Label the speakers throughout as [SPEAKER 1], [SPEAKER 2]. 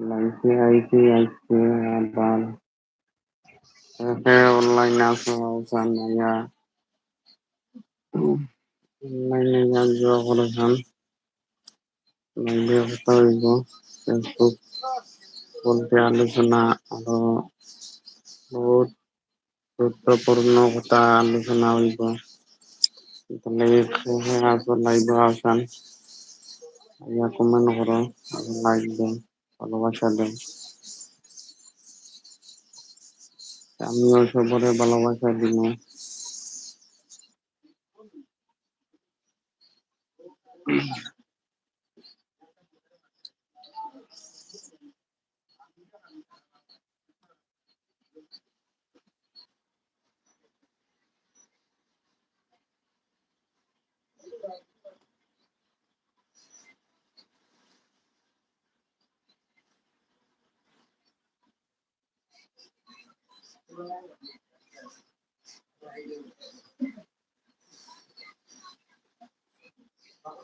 [SPEAKER 1] লাইফে আইছি আইছে আবার অনলাইন আছে অবসান নাইয়া অনলাইনে গান জোয়া করেছেন লাইভে কথা হইব ফেসবুক বলতে আলোচনা আরও বহুত গুরুত্বপূর্ণ কথা আলোচনা হইব লাইভে আসো লাইভে আসান ইয়া কমেন্ট করো লাইক দেন ভালোবাসা দেন আমিও সবরে ভালোবাসা দিব।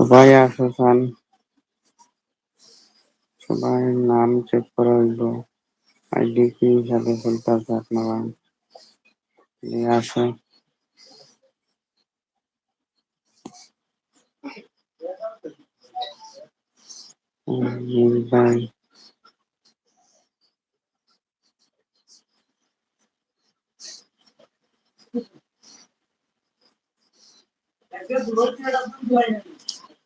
[SPEAKER 1] সবাই আসেন সবাই নাম চেক করা হইব আইডি কি হিসাবে চলতেছে আপনারা নিয়ে আসে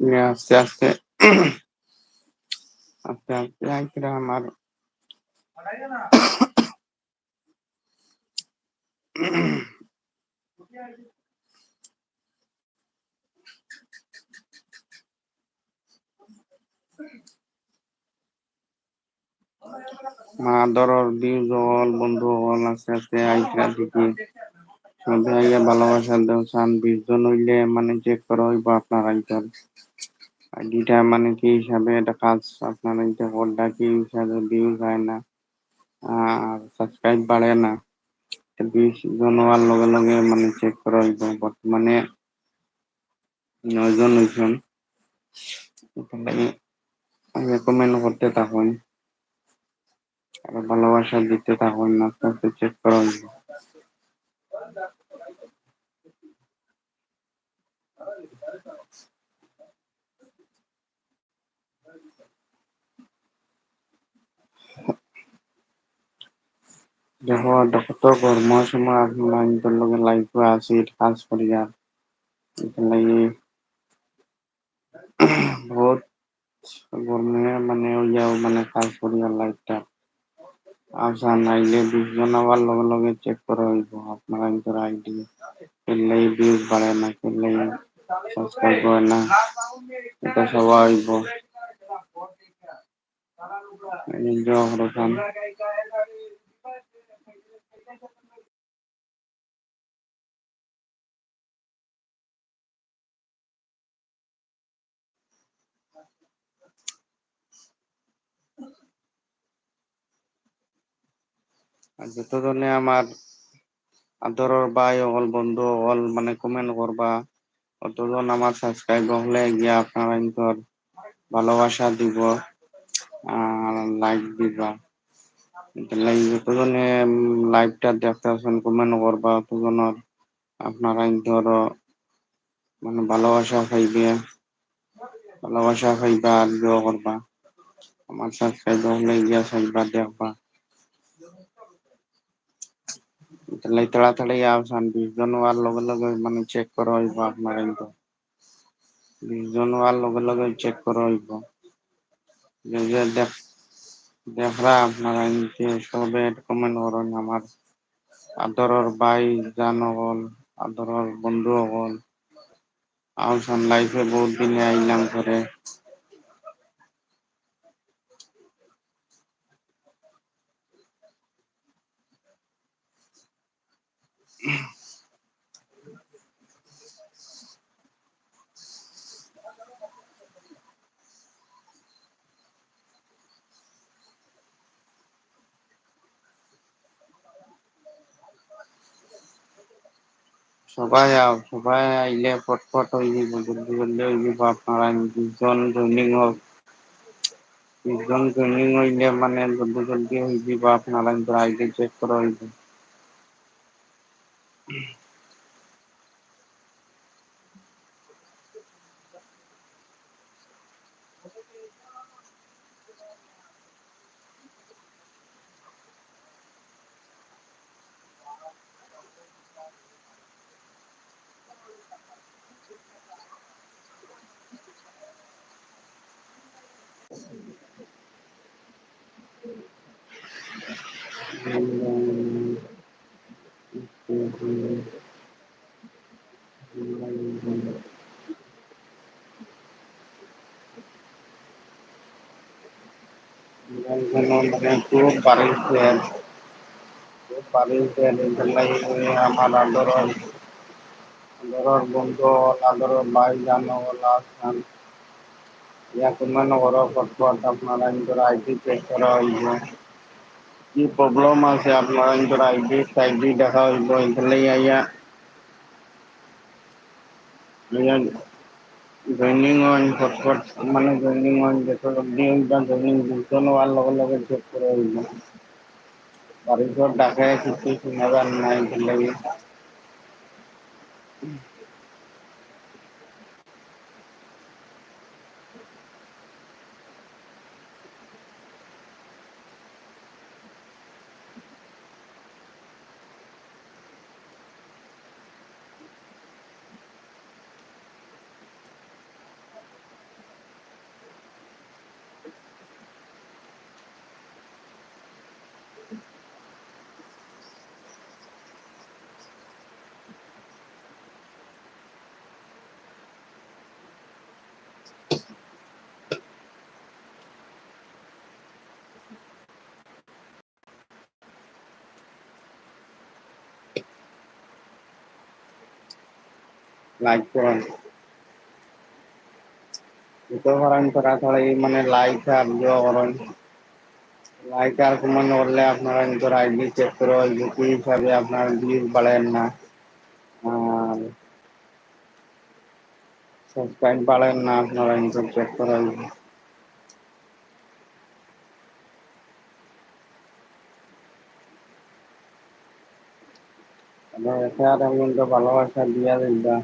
[SPEAKER 1] আস্তে আস্তে মা দরর ভিউজ হল বন্ধু হল আস্তে আস্তে আইতরা দেখি সবাই আইয়া ভালোবাসা দেও, চান বিশ জন হইলে মানে চেক করা হইব আপনার আইতর আইডিটা মানে কি হিসাবে এটা কাজ আপনার এইটা কোডটা কি হিসাবে ভিউজ হয় না, আর সাবস্ক্রাইব বাড়ে না। বিশ জন হওয়ার লগে লগে মানে চেক করা হইব, বর্তমানে নয় জন হইছেন। আগে কমেন্ট করতে থাকুন, আর ভালোবাসা দিতে থাকুন আস্তে চেক করা হইব। দেখো দেখো তো, গরম সময় আপনার লগে লাইফে আছি কাজ করি আর। লাগি বহুত গরমে মানে ওইয়া মানে কাজ করি আর লাইফটা আশা নাইলে বিশ জন আবার লগে লগে চেক করা হইব, আপনার ভিতরে আইডি খেললেই ভিউজ বাড়ে না খেললেই সাবস্ক্রাইব করে না, এটা সবাই হইব। এনজয় করছেন আর যতজনে আমার আদরের ভাই হল বন্ধু হল মানে কমেন্ট করবা, অতজন আমার সাবস্ক্রাইব হলে গিয়া আপনারা ভালোবাসা দিব, আর লাইক দিবা। যতজনে লাইভটা দেখতে আছেন কমেন্ট করবা অতজনের আপনারা ইন্তর মানে ভালোবাসা পাইবে, ভালোবাসা পাইবা আর ইয়ে করবা আমাৰ ছাবস্ক্ৰাইবাৰ গিয়া চাইবা দেও বা লাই তাৰাতাৰি আহ বিছজন হোৱাৰ লগে লগে মানে চেক কৰা হয় আপোনাৰ বিছজন হোৱাৰ লগে লগে চেক কৰা হব দেখৰা আপনারা নিচে সবে কমেন্ট করুন আমার। আদরর ভাই জান হল আদরর বন্ধু হল আওচান লাইফে বহুত দিনে আইলাম ঘৰে সবাই সবাই আইলে ফট ফট হৈ বললে ওই আপনারা জন দুজন হক বিছজন জইনিং হইলে মানে জলদি জলদি হৈ যাব আপনারা আইডি চেক করা হইব। খুব বাড়িছে বাড়িছে আমার আন্দোলন আদৰৰ বন্ধু আদৰৰ ভাই জান ইয়াত ইমান আপনারা আইডি চেক করা হইব কি প্রব্লেম আছে আপনারা আইডি সাইডি দেখা হইব এখানে আইয়া জইনিং হন ফটফট মানে জইনিং হন যত জল্দি জইনিং দুজন হোৱাৰ লগে লগে চেক কৰা হইব তাৰপিছত ডাকে কিছু চিনাবাৰ নাই ভালো লাগি লাইক করুন itu orang terasa মানে লাইক আর ইয়ে করেন। লাইক আর কমেন্ট করলে আপনারা নিজের আইডি চেক করে কি হিসাবে আপনার ভিউজ বাড়েন না। আর সাবস্ক্রাইব বাড়েন না আপনারা নিজের চেক করে। ভালোবাসা দিয়া দিবা।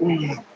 [SPEAKER 1] 嗯。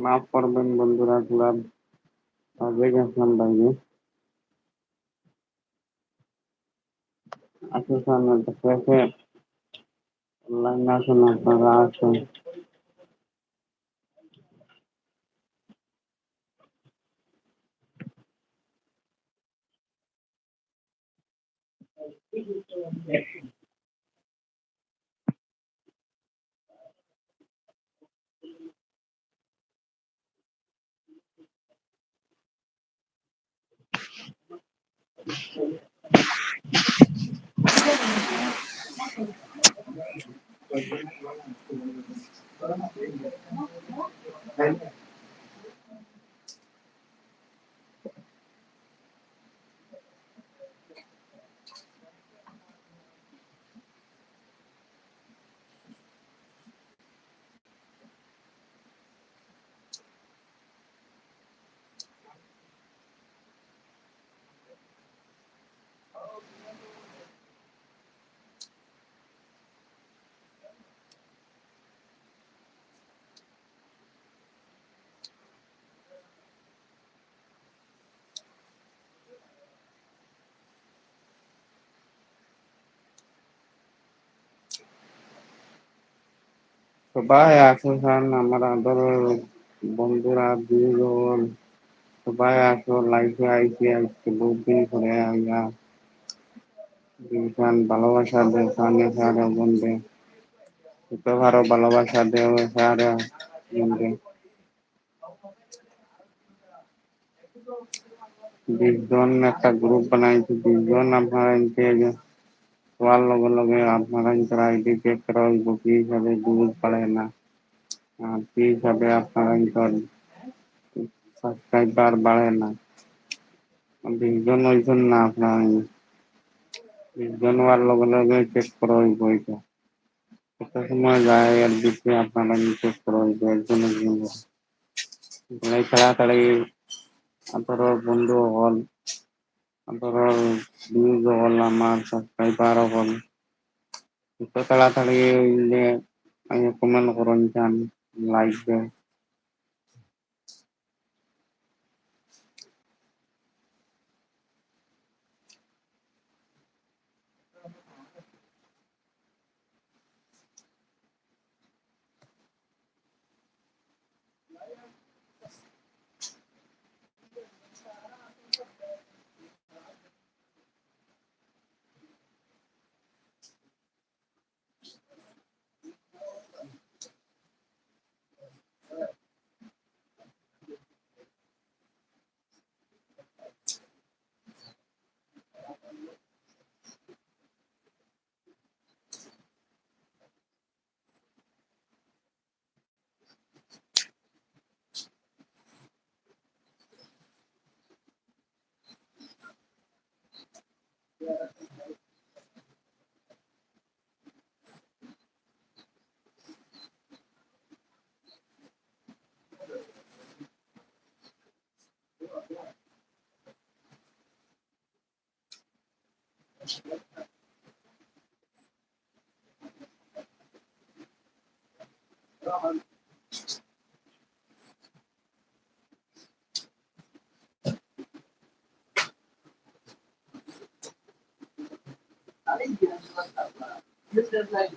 [SPEAKER 1] মাফ করবেন বন্ধুরা ক্লাব আগে গেছিলাম বাইরে আসলে অনলাইন আসুন আপনারা আসুন। সবাই আসেন আমার আদরের বন্ধুরা দুজন সবাই আসো লাইফে আইসি, আজকে বহুত দিন পরে আইয়া দিনখান ভালোবাসা দে সামনে সারে বন্ধে। ভালো ভালোবাসা দেও সারে বন্ধে। বিশ জন একটা গ্রুপ বানাইছি বিশ জন আপনারা নিতে কোৱাৰ লগে লগে আপোনাৰ ইণ্টাৰ আইডি চেক কৰা হইব কি হিচাবে দুধ পালে না। কি হিসাবে আপনারা সাবস্ক্রাইবার বাড়ে না। বিশজন হইছেন না আপনার বিশজন হওয়ার লগে লগে চেক করা হইব এটা একটা সময় যায় আর দিকে আপনারা চেক করা হইব একজনের জন্য। এই তাড়াতাড়ি আপনার বন্ধু হল আপনার ভিউজ হল আমার সাবস্ক্রাইবার হল একটু তাড়াতাড়ি কমেন্ট করুন চান লাইক দেন। This is like